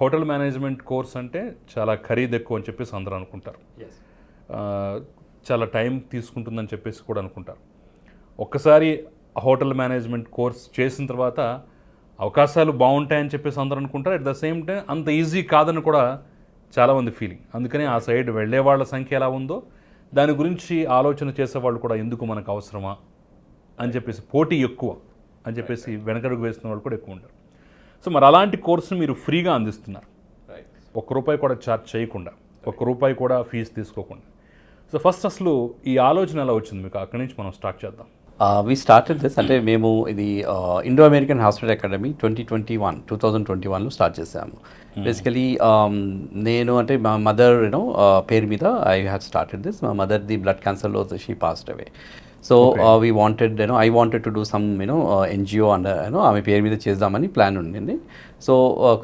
Hotel management course అంటే చాలా ఖరీదు ఎక్కువ అని చెప్పేసి అందరూ అనుకుంటారు. చాలా టైం తీసుకుంటుందని చెప్పేసి కూడా అనుకుంటారు. ఒక్కసారి హోటల్ మేనేజ్మెంట్ కోర్స్ చేసిన తర్వాత అవకాశాలు బాగుంటాయని చెప్పేసి అందరూ అనుకుంటారు. అట్ ద సేమ్ టైం అంత ఈజీ కాదని కూడా చాలామంది ఫీలింగ్ అందుకని ఆ సైడ్ వెళ్ళే వాళ్ళ సంఖ్య ఎలా ఉందో దాని గురించి ఆలోచన చేసేవాళ్ళు కూడా ఎందుకు మనకు అవసరమా అని చెప్పేసి పోటీ ఎక్కువ అని చెప్పేసి వెనకడుగు వేస్తున్న వాళ్ళు కూడా ఎక్కువ ఉంటారు. సో మరి అలాంటి కోర్సును మీరు ఫ్రీగా అందిస్తున్నారు. ఒక్క రూపాయి కూడా ఛార్జ్ చేయకుండా ఒక్క రూపాయి కూడా ఫీజు తీసుకోకుండా. సో ఫస్ట్ అసలు ఈ ఆలోచన ఎలా వచ్చింది మీకు? అక్కడి నుంచి మనం స్టార్ట్ చేద్దాం. వి స్టార్టెడ్ దిస్ అంటే మేము ఇది Indo American hospital academy twenty twenty one two thousand twenty వన్లో స్టార్ట్ చేసాము బేసికలీ నేను అంటే మా మదర్ యూనో పేరు మీద ఐ హ్యావ్ స్టార్టెడ్ దిస్ మా mother the blood క్యాన్సర్లో she passed away so we wanted you know I wanted to do some you know NGO under you know ఆమె పేరు మీద చేద్దామని ప్లాన్ ఉండింది. So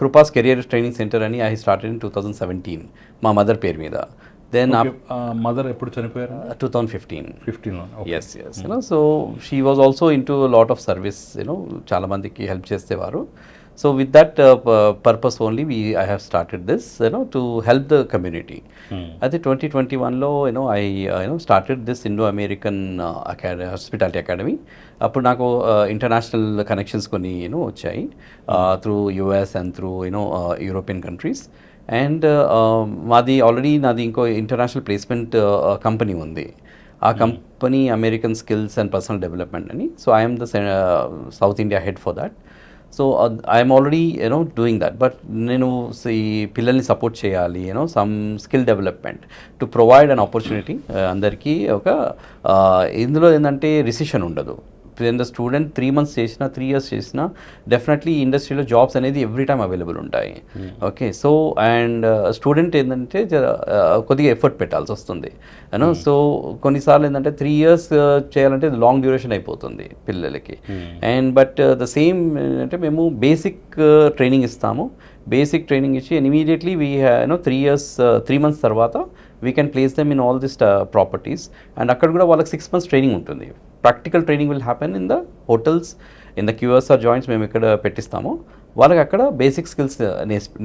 Kripa's career training centre అని I started in two thousand seventeen మా mother పేరు మీద. Then mother ఎప్పుడు చనిపోయారు? టూ థౌజండ్ ఫిఫ్టీన్ ఫిఫ్టీన్లో S S you know so she was also in to lot of service you know చాలా మందికి help చేసేవారు. So with that purpose only we I have started this you know to help the community అయితే twenty twenty వన్లో you know I you know started this Indo American academy hospitality academy అప్పుడు నాకు international connections కొన్ని you know వచ్చాయి. Through US and through you know European countries and మాది already నాది ఇంకో international placement company ఉంది. ఆ company American skills and personal development అని. So I'm the South India head for that so I'm already you know doing that but నేను ఈ పిల్లల్ని support చేయాలి you know some skill development to provide an opportunity అందరికీ ఒక ఇందులో ఏంటంటే recession ఉండదు. ద స్టూడెంట్ త్రీ మంత్స్ చేసినా త్రీ ఇయర్స్ చేసినా డెఫినెట్లీ ఇండస్ట్రీలో జాబ్స్ అనేది ఎవ్రీ టైం అవైలబుల్ ఉంటాయి. ఓకే సో అండ్ స్టూడెంట్ ఏంటంటే uh, కొద్దిగా ఎఫర్ట్ పెట్టాల్సి వస్తుంది. యూనో సో కొన్నిసార్లు ఏంటంటే త్రీ ఇయర్స్ చేయాలంటే లాంగ్ డ్యూరేషన్ అయిపోతుంది పిల్లలకి. అండ్ బట్ ద సేమ్ అంటే మేము బేసిక్ ట్రైనింగ్ ఇస్తాము. బేసిక్ ట్రైనింగ్ ఇచ్చి immediately we you know three years three months తర్వాత we can place them in all this properties and అక్కడ కూడా వాళ్ళకి సిక్స్ మంత్స్ ట్రైనింగ్ ఉంటుంది. Practical training will happen in the hotels in the QSR joints మేము ఇక్కడ పెట్టిస్తాము. వాళ్ళకి అక్కడ బేసిక్ స్కిల్స్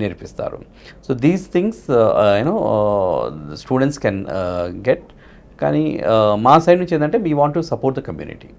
నేర్పిస్తారు. So these things you know students can get కానీ uh, మా సైడ్ నుంచి ఏంటంటే we want to support the community